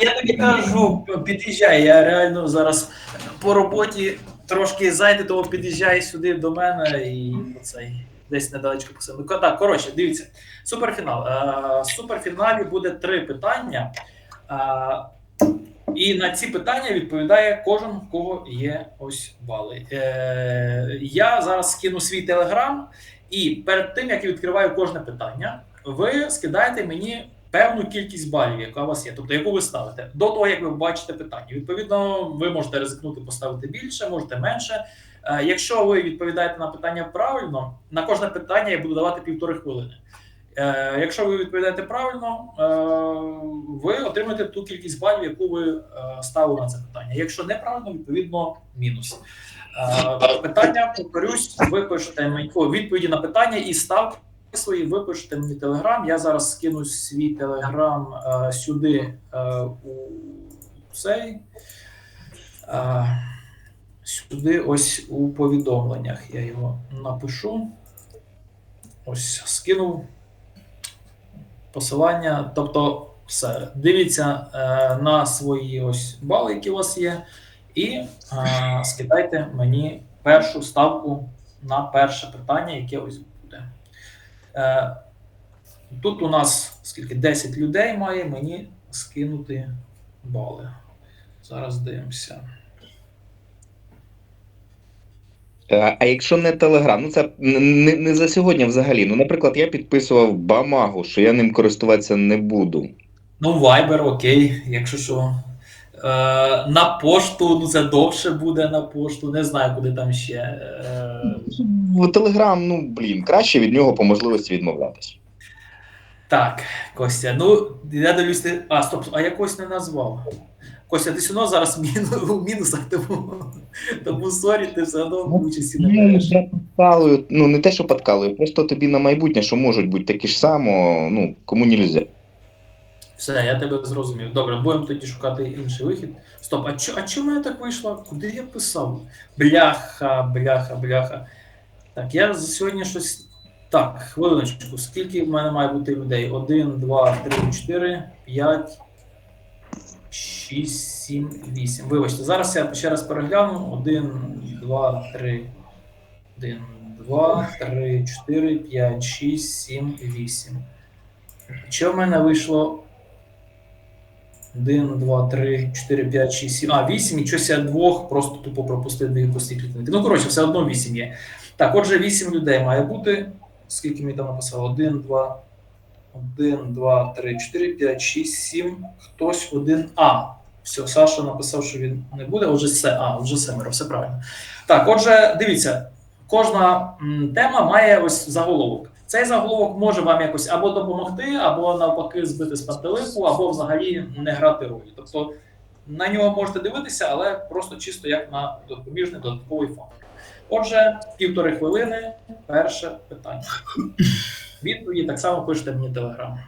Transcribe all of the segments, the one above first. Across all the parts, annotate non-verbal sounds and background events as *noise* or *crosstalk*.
я тобі кажу, під'їжджай. Я реально зараз по роботі трошки зайнятий, тому під'їжджай сюди до мене і оцей десь недалечко посилу. Так, коротше, дивіться, суперфінал. Е, В суперфіналі буде три питання. Е, І на ці питання відповідає кожен, в кого є ось бали. Е, Я зараз скину свій телеграм, і перед тим як я відкриваю кожне питання, ви скидаєте мені певну кількість балів, яка у вас є, тобто яку ви ставите до того, як ви бачите питання. Відповідно, ви можете ризикнути поставити більше, можете менше. Е, Якщо ви відповідаєте на питання правильно, на кожне питання я буду давати півтори хвилини. Е, Якщо ви відповідаєте правильно, е, ви отримаєте ту кількість балів, яку ви ставили на це питання. Якщо неправильно, відповідно мінус. Питання, повторюсь, ви пишете відповіді на питання і ставте свої, ви пишете мені телеграм. Я зараз скину свій телеграм е, сюди е, у цей. Е, сюди, ось у повідомленнях. Я його напишу. Ось скинув посилання. Тобто, все. Дивіться е, на свої ось бали, які у вас є, і е, скидайте мені першу ставку на перше питання, яке ось тут у нас скільки 10 людей має мені скинути бали. Зараз дивимося. Е, А якщо не Телеграм, ну це не, не за сьогодні взагалі. Ну, наприклад, я підписував Бамагу, що я ним користуватися не буду. Ну, Viber, окей, якщо що. Е, на пошту, ну це довше буде на пошту, не знаю, куди там ще. Е, В Телеграм, ну блін, краще від нього по можливості відмовлятися. так, Костя, ну я дивлюсь, ти. А, стоп, а я когось не назвав. Костя, ти все одно зараз у мінусах, тому, тому сорі, ти все одно в участі не Ну, береш. я подкалую, ну не те, що подкалую, просто тобі на майбутнє, що можуть бути такі ж само, ну кому нельзя. Все, я тебе зрозумів. Добре, будемо тоді шукати інший вихід. Стоп, а чо, а чому я так вийшло? Куди я писав? Бляха, бляха, бляха. Так, я за сьогодні щось. Так, хвилиночку. Скільки в мене має бути людей? Один, два, три, чотири, п'ять, шість, сім, вісім. Вибачте, зараз я ще раз перегляну. Один, два, три. Один, два, три, чотири, п'ять, шість, сім, вісім. Що в мене вийшло 1, 2, 3, 4, 5, 6, 7. А, 8, і щось я двох просто тупо пропустив дві пусті клітинки. Ну, коротше, все одно 8 є. Так, отже, 8 людей має бути. Скільки мені там написало? 1, 2, 1, 2, 3, 4, 5, 6, 7. Хтось один. А. Все, Саша написав, що він не буде. Отже, все. А, вже семеро, все правильно. Так, отже, дивіться, кожна м, тема має ось заголовок. Цей заголовок може вам якось або допомогти, або навпаки збити з пантелику, або взагалі не грати ролі. Тобто на нього можете дивитися, але просто чисто як на допоміжний додатковий фактор. Отже, півтори хвилини, перше питання. Відповіді так само пишете мені телеграм.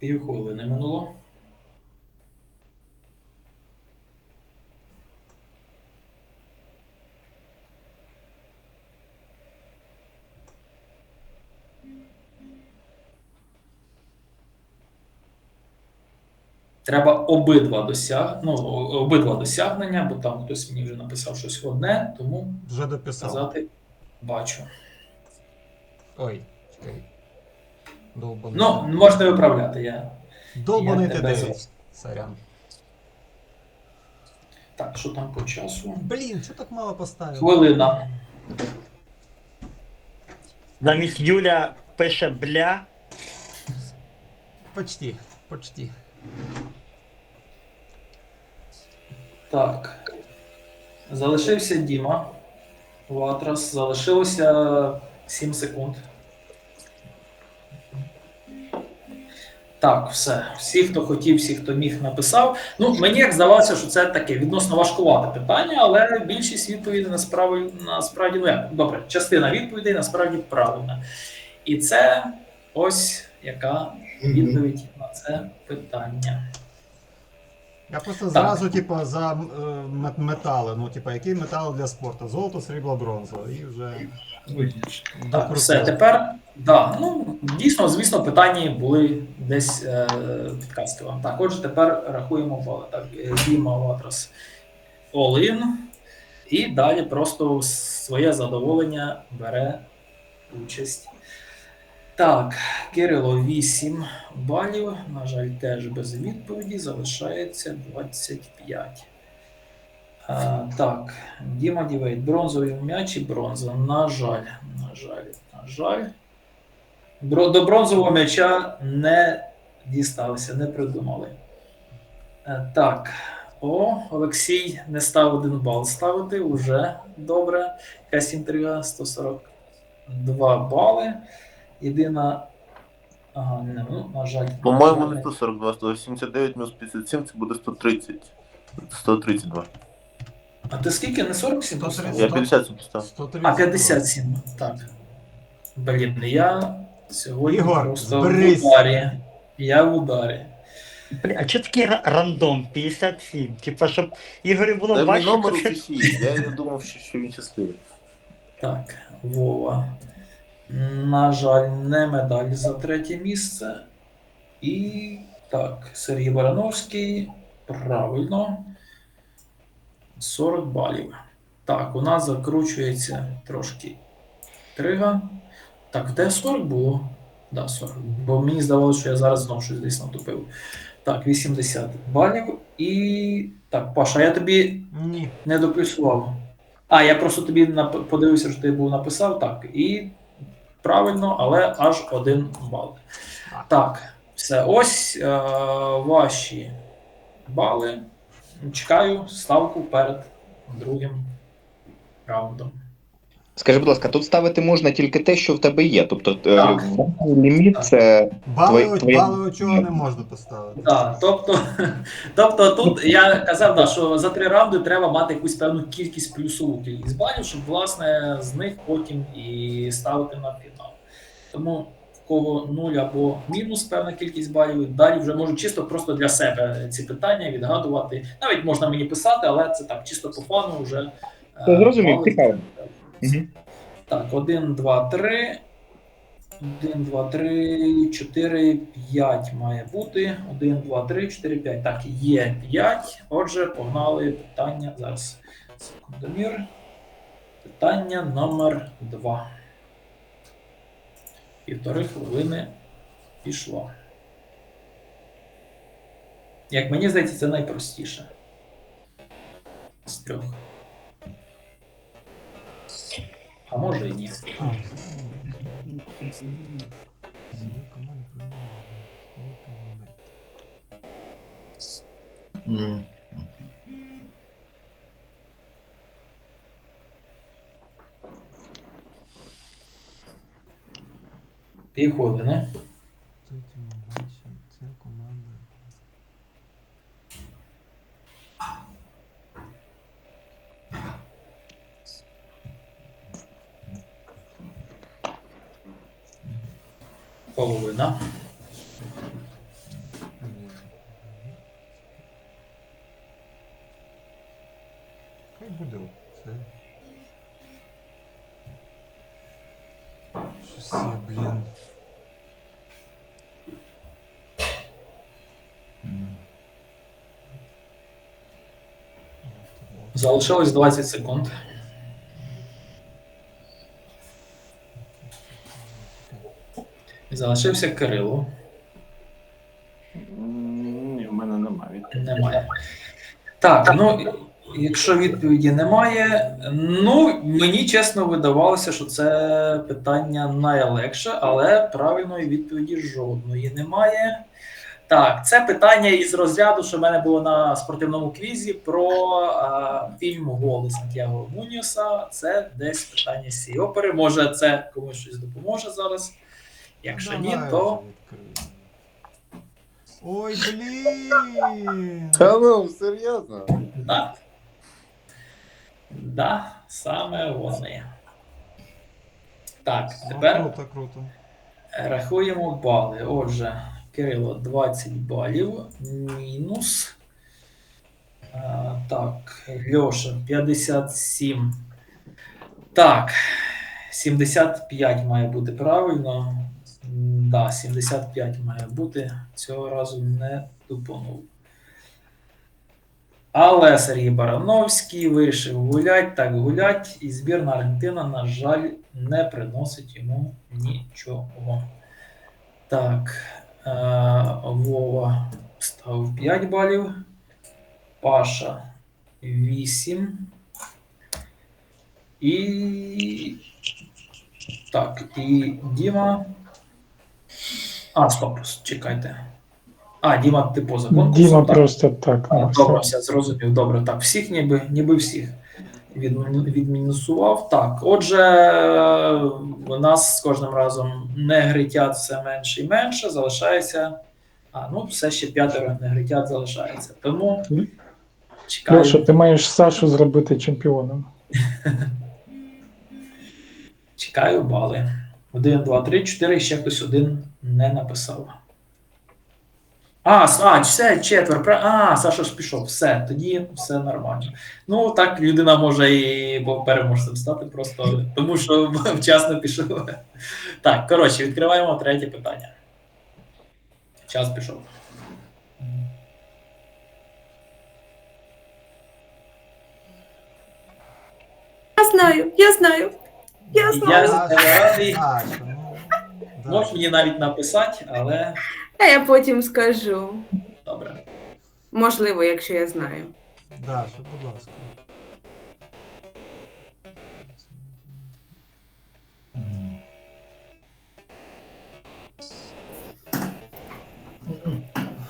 Півхвилини минуло. Треба обидва досяг... ну, обидва досягнення, бо там хтось мені вже написав щось одне, тому Вже дописав. сказати бачу. Ой, чекай. Довбаний. Ну, можете виправляти. Я... Довбаний я ти тебе 9. Сорян. Так, що там по часу? Блін, що так мало поставив? Хвилина. Замість Юля пише бля. Почти, почти. Так. Залишився Діма. Ватрас. Залишилося 7 секунд. Так, все. Всі, хто хотів, всі, хто міг, написав. Ну, мені як здавалося, що це таке відносно важкувате питання, але більшість відповідей насправді, насправді ну як, добре, частина відповідей насправді правильна. І це ось яка відповідь на це питання. Я просто зразу, типа, за е, мет- метали. Ну, типа, які метали для спорту? Золото, срібло, бронза. І вже Так, все, тепер, да, ну, дійсно, звісно, питання були десь е, підказки вам. Так, отже, тепер рахуємо бали. Так, е, Діма Ватрас All-in. І далі просто в своє задоволення бере участь. Так, Кирило 8 балів. На жаль, теж без відповіді. Залишається 25. А, так, Діма Дівейт, бронзовий м'яч і бронза. На жаль, на жаль, на жаль. До бронзового м'яча не дісталися, не придумали. Е, Так. О, Олексій не став один бал ставити, уже добре. Якась інтрига 142 бали. Єдина. Ага, не, ну, на жаль. По-моєму, не не 142, 179 мінус 57 це буде 130. 132. А ти скільки? Не 47 130. поставив? Я 57 поставив. 130. А, 57, так. Блін, я сьогодні Ігор, просто зберись. в ударі. Я в ударі. Бля, а чого такий ра- рандом 57? Типа, щоб Ігорю було Дай мені важче. номер у коли- фіфі, я не думав, що, що він щасливий. Так, Вова. На жаль, не медаль за третє місце. І так, Сергій Барановський. Правильно. 40 балів. Так, у нас закручується трошки трига. Так, де 40 було? Да, 40. Бо мені здавалося, що я зараз знову щось десь натупив. Так, 80 балів. І. Так, Паша, я тобі Ні. не доплюсував. А, я просто тобі нап- подивився, що ти був написав. Так, і правильно, але аж один бал. Так, все. Ось е, ваші бали. Чекаю ставку перед другим раундом. Скажи, будь ласка, тут ставити можна тільки те, що в тебе є. Тобто е, Так. ліміт це Бали, Твої- бали чого не можна поставити. Да, тобто, *laughs* тобто тут я казав, да, що за три раунди треба мати якусь певну кількість плюсову кількість балів, щоб власне з них потім і ставити на фінал. Тому в кого нуль або мінус певна кількість балів, далі вже можу чисто просто для себе ці питання відгадувати. Навіть можна мені писати, але це так, чисто по фану вже. е, зрозумів, цікаво. Так, 1, 2, 3. 1, 2, 3, 4, 5 має бути. 1, 2, 3, 4, 5. Так, є 5. Отже, погнали питання. Зараз секундомір. Питання номер 2. Півтори хвилини пішло. Як мені здається, це найпростіше. З трьох. А може і ні. А. Півхвилини. Половина. Хай буде це. Щось я, блін. Залишилось 20 секунд. Залишився Кирило. Ні, в мене немає. Немає. Так, ну якщо відповіді немає, ну мені чесно видавалося, що це питання найлегше, але правильної відповіді жодної немає. Так, це питання із розряду, що в мене було на спортивному квізі про а, фільм Голи Сантьяго Муніоса. Це десь питання з цієї опери. Може, це комусь щось допоможе зараз. Якщо ні, то. Ой, блін. Та ну, серйозно. Да. Да, саме вони. Так, тепер Круто, круто. рахуємо бали. Отже, Кирило 20 балів, мінус. А, так, Льоша 57. Так, 75 має бути правильно. Да, 75 має бути. Цього разу не тупонув. Але Сергій Барановський вирішив гулять, так гулять, і збірна Аргентина, на жаль, не приносить йому нічого. Так, е, Вова став 5 балів, Паша 8. І. Так, і Діма. А, стоп, чекайте. А, Діма, ти поза конкурсом. Діма так? просто так. А, ну, Добре, все. зрозумів. Добре, так. Всіх ніби, ніби всіх відмі- відмінусував. Так, отже, у нас з кожним разом негритят все менше і менше, залишається. А, ну, все ще п'ятеро негритят залишається. Тому чекаю. Леша, ти маєш Сашу зробити чемпіоном. *laughs* Чекаю бали. Один, два, три, чотири, і ще хтось один не написав. А, а, все, четвер. А, Саша ж пішов. Все, тоді все нормально. Ну, так людина може і переможцем стати, просто тому що *laughs* вчасно пішов. Так, коротше, відкриваємо третє питання. Час пішов. Я знаю, я знаю. Я Я знаю. за тебе радий. Ну, да. Можеш мені навіть написати, але А я потім скажу. добре. Можливо, якщо я знаю. Даша, будь ласка.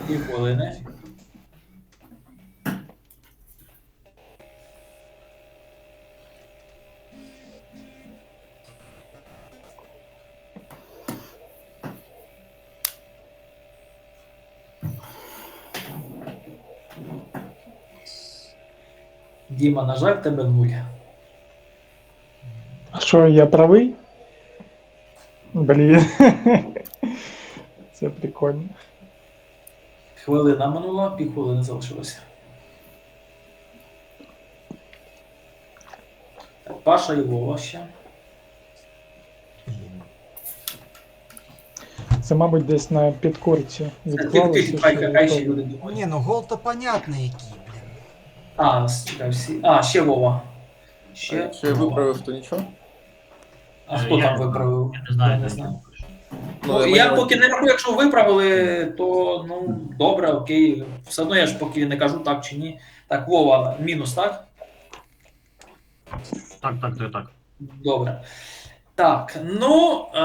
Дві хвилини. Діма, на жаль, тебе нуль. А що, я правий? Блін. *laughs* Це прикольно. Хвилина минула, півхвилини залишилося. Так, Паша і Вова ще. Це, мабуть, десь на підкорці Тихо, відклалося. хай ще люди думають. Ні, ну гол то понятний який. А, всі. А, ще Вова. Ще, Ще Вова. виправив, то нічого? А хто Я там не виправив? Я не знаю, Я не знаю. Ну, я я маю- поки не рахую, якщо виправили, то ну добре, окей. Все одно я ж поки не кажу так чи ні. Так, Вова, мінус, так? Так, так, так, так. Добре. Так, ну е-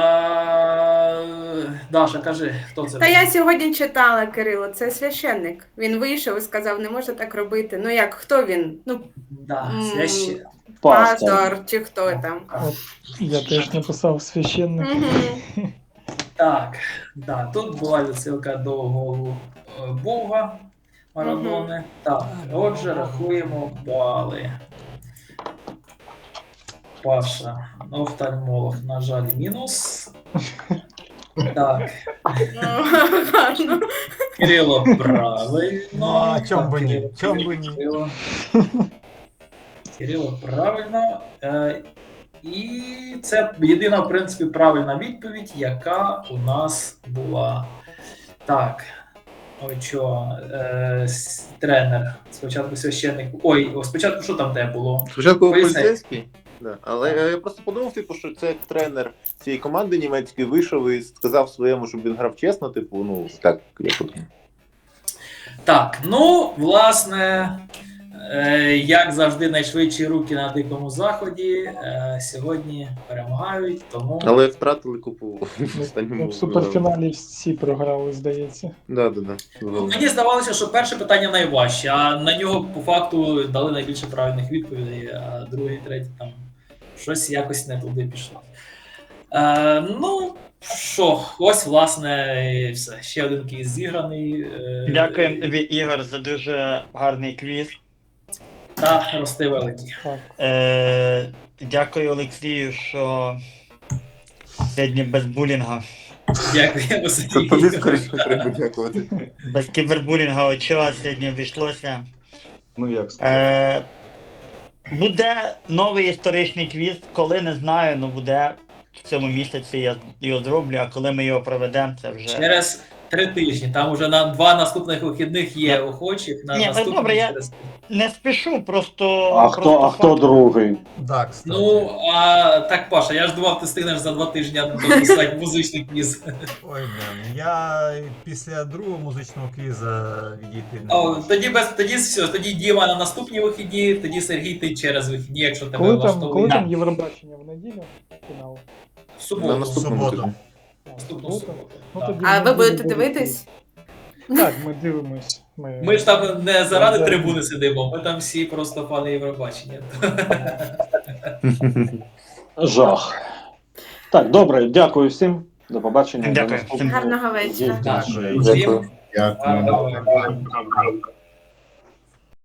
Даша, кажи, хто це? Та я сьогодні читала Кирило, це священник. Він вийшов і сказав, не можна так робити. Ну як, хто він? Ну, Да, священ. пастор чи хто там. Я теж написав священник. Так, да, тут була відсилка до голу е, Бога Марадони. Так, отже, рахуємо бали. Паша, офтальмолог, на жаль, мінус. Так, Ну, гарно. Кирило правильно. Ну, а чом би ні? Кирило, Чом би ні? Кирило. Кирило правильно. Е, і це єдина, в принципі, правильна відповідь, яка у нас була. Так. Ой, що, е, с- тренер. Спочатку священник. Ой, о, спочатку що там де було? Спочатку Поліцейський. поліцейський. Да. Але я просто подумав, типу, що це тренер цієї команди німецької вийшов і сказав своєму, щоб він грав чесно, типу, ну так, я подумав. Так, ну, власне, е, як завжди, найшвидші руки на дикому заході е, сьогодні перемагають, тому. Але втратили купу в останньому. В суперфіналі всі програли, здається. Да, да, да. Ну, Мені здавалося, що перше питання найважче, а на нього по факту дали найбільше правильних відповідей, а друге, третє там щось якось не туди пішло. Е, ну, що, ось, власне, і все. Ще один квіз зіграний. Е, Дякуємо тобі, Ігор, за дуже гарний квіз. Та рости великі. Е, дякую Олексію, що сьогодні без булінга. Дякуємо, *laughs* Це тобі скоріше треба дякувати. Без кібербулінга очила сьогодні обійшлося. Ну як сказати. Е, буде новий історичний квіз, коли не знаю, ну буде в цьому місяці я його зроблю, а коли ми його проведемо, це вже. Через три тижні. Там уже на два наступних вихідних є охочих. На Ні, наступний добре, я- через- Не спішу, просто. А хто, просто а хто другий? Да, кстати. Ну, а так, Паша, я ж думав, ти встигнеш за два тижні дописати *laughs* музичний квіз. Ой, блін, я після другого музичного квіза відійти не О, можу. тоді без тоді все, тоді Діма на наступні вихідні, тоді Сергій ти через вихідні, якщо тебе Коли там, коли влаштовує. там Євробачення в неділю фінал? В На суботу. наступному суботу. тижні. А, Наступну суботу? суботу, Ну, так. тоді А ви неділю будете буде дивитись? Так, ми дивимось. Ми, Ми ж там не заради трибуни сидимо, ми там всі просто фани Євробачення. *laughs* Жах. Так, добре, дякую всім. До побачення. До Дякую наступного. Гарного вечора. Дякую. Всім Дякую. гарного вечора.